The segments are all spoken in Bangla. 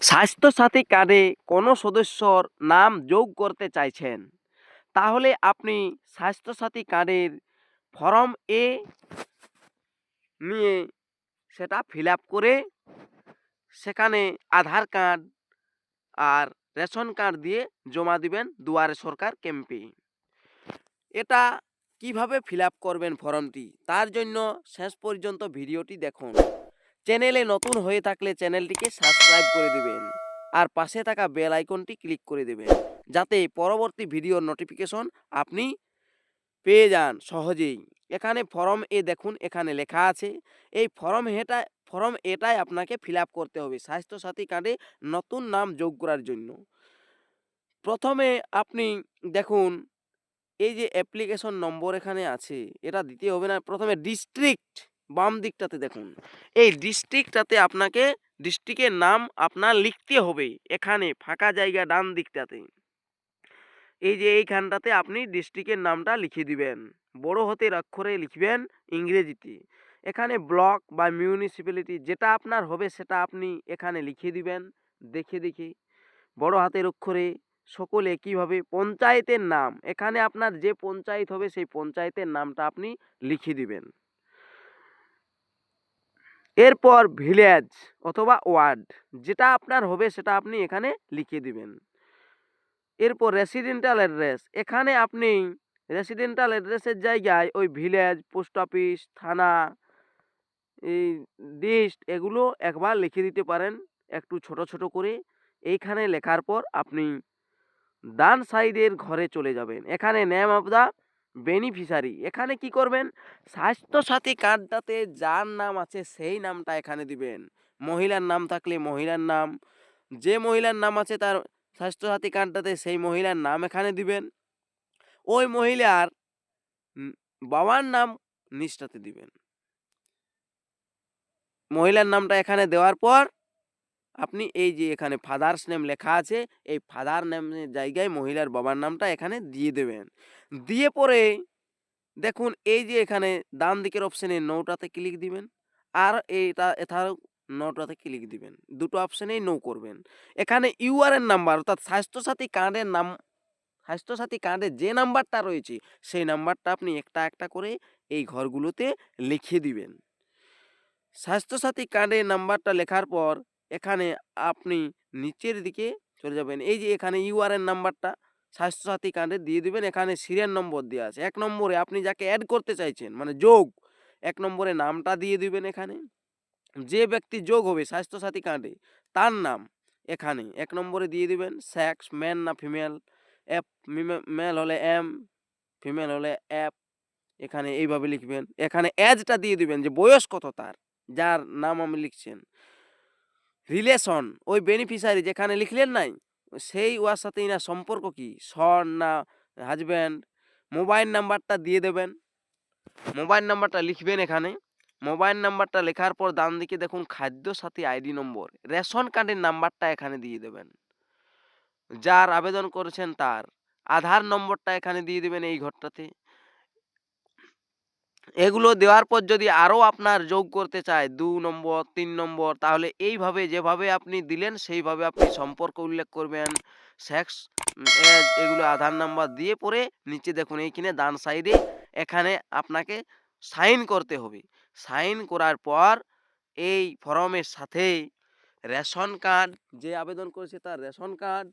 স্বাস্থ্যসাথী কার্ডে কোনো সদস্যর নাম যোগ করতে চাইছেন। তাহলে আপনি স্বাস্থ্যসাথী কার্ডের ফর্ম এ নিয়ে সেটা ফিল করে সেখানে আধার কার্ড আর রেশন কার্ড দিয়ে জমা দিবেন দুয়ারে সরকার ক্যাম্পে এটা কীভাবে ফিল করবেন ফর্মটি? তার জন্য শেষ পর্যন্ত ভিডিওটি দেখুন। চ্যানেলে নতুন হয়ে থাকলে চ্যানেলটিকে সাবস্ক্রাইব করে দিবেন। আর পাশে থাকা বেল আইকনটি ক্লিক করে দেবেন, যাতে পরবর্তী ভিডিওর নোটিফিকেশন আপনি পেয়ে যান সহজেই। এখানে ফর্ম এ দেখুন, এখানে লেখা আছে। এই ফর্ম হেটা, ফর্ম এটাই আপনাকে ফিল করতে হবে স্বাস্থ্যসাথী কার্ডে নতুন নাম যোগ করার জন্য। প্রথমে আপনি দেখুন, এই যে অ্যাপ্লিকেশন নম্বর এখানে আছে, এটা দিতে হবে না। প্রথমে ডিস্ট্রিক্ট বাম দিকটাতে দেখুন। এই ডিস্ট্রিক্টটাতে আপনাকে ডিস্ট্রিক্টের নাম আপনার লিখতে হবে এখানে, ফাঁকা জায়গা ডান দিকটাতে। এই যে এইখানটাতে আপনি ডিস্ট্রিক্টের নামটা লিখে দিবেন। বড় হাতের অক্ষরে লিখবেন ইংরেজিতে। এখানে ব্লক বা মিউনিসিপ্যালিটি যেটা আপনার হবে সেটা আপনি এখানে লিখে দিবেন, দেখে দেখে। বড় হাতের অক্ষরে সকলে একইভাবে পঞ্চায়েতের নাম, এখানে আপনার যে পঞ্চায়েত হবে সেই পঞ্চায়েতের নামটা আপনি লিখে দিবেন। এরপর ভিলেজ অথবা ওয়ার্ড যেটা আপনার হবে সেটা আপনি এখানে লিখে দিবেন। এরপর রেসিডেন্টাল অ্যাড্রেস এখানে আপনি রেসিডেন্টাল অ্যাড্রেসের জায়গায় ওই ভিলেজ পোস্ট অফিস থানা, এই ডিস্ট এগুলো একবার লিখে দিতে পারেন, একটু ছোট ছোট করে। এইখানে লেখার পর আপনি ডান সাইডের ঘরে চলে যাবেন। এখানে নেম অফ দ্য বেনিফিশিয়ারি। এখানে কি করবেন? স্বাস্থ্যসাথী কার্ডটাতে যার নাম আছে সেই নামটা এখানে দিবেন। মহিলার নাম থাকলে মহিলার নাম, যে মহিলার নাম আছে তার স্বাস্থ্যসাথী কার্ডটাতে সেই মহিলার নাম এখানে দিবেন। ওই মহিলার বাবার নাম নিষ্ঠাতে দিবেন। মহিলার নামটা এখানে দেওয়ার পর আপনি এই যে এখানে ফাদার্স নেম লেখা আছে, এই ফাদার নেমের জায়গায় মহিলার বাবার নামটা এখানে দিয়ে দেবেন। দিয়ে পরে দেখুন এই যে এখানে ডান দিকের অপশানে নৌটাতে ক্লিক দিবেন আর এইটা এছাড়াও নটাতে ক্লিক দিবেন। দুটো অপশানেই নো করবেন। এখানে ইউআরএন নাম্বার অর্থাৎ স্বাস্থ্যসাথী কার্ডের নাম, স্বাস্থ্যসাথী কার্ডে যে নাম্বারটা রয়েছে, সেই নাম্বারটা আপনি একটা একটা করে এই ঘরগুলোতে লিখে দিবেন। স্বাস্থ্যসাথী কার্ডের নাম্বারটা লেখার পর এখানে আপনি নিচের দিকে চলে যাবেন। এই যে এখানে ইউআরএন নাম্বারটা স্বাস্থ্যসাথী কার্ডে দিয়ে দিবেন। এখানে সিরিয়াল নম্বর দেওয়া আছে। এক নম্বরে আপনি যাকে অ্যাড করতে চাইছেন মানে যোগ, এক নম্বরে নামটা দিয়ে দিবেন এখানে। যে ব্যক্তি যোগ হবে স্বাস্থ্যসাথী কার্ডে তার নাম এখানে। এক নম্বরে দিয়ে দিবেন সেক্স ম্যান না ফিমেল অ্যাপ মেল হলে এম ফিমেল হলে অ্যাপ এখানে এইভাবে লিখবেন। এখানে অ্যাজটা দিয়ে দিবেন যে বয়স কত তার, যার নাম আমি লিখছেন। রিলেশন ওই বেনিফিশিয়ারি যেখানে লিখলেন নাই, সেই ওয়ার সাথে না সম্পর্ক কি? সন না হাজব্যান্ড মোবাইল নাম্বারটা দিয়ে দেবেন। মোবাইল নাম্বারটা লিখবেন এখানে। মোবাইল নাম্বারটা লেখার পর ডান দিকে দেখুন খাদ্য সাথী আইডি নম্বর। রেশন কার্ডের নাম্বারটা এখানে দিয়ে দেবেন। যার আবেদন করেছেন তার। আধার নম্বরটা এখানে দিয়ে দেবেন এই ঘরটাতে। এগুলো দেওয়ার পর যদি আরও আপনার যোগ করতে চায়, দু নম্বর, তিন নম্বর, তাহলে এইভাবে যেভাবে আপনি দিলেন, সেইভাবে আপনি সম্পর্ক উল্লেখ করবেন। সেক্স এজ এগুলো আধার নাম্বার দিয়ে পরে নিচে দেখুন, এইখানে ডান সাইডে এখানে আপনাকে সাইন করতে হবে। সাইন করার পর এই ফর্মের সাথে রেশন কার্ড, যে আবেদন করেছে তার রেশন কার্ড,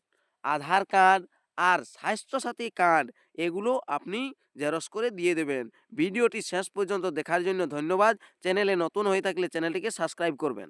আধার কার্ড আর স্বাস্থ্যসাথী কার্ড, এগুলো আপনি জেরক্স করে দিয়ে দেবেন। ভিডিওটি শেষ পর্যন্ত দেখার জন্য ধন্যবাদ। চ্যানেলে নতুন হয়ে থাকলে চ্যানেলটিকে সাবস্ক্রাইব করবেন।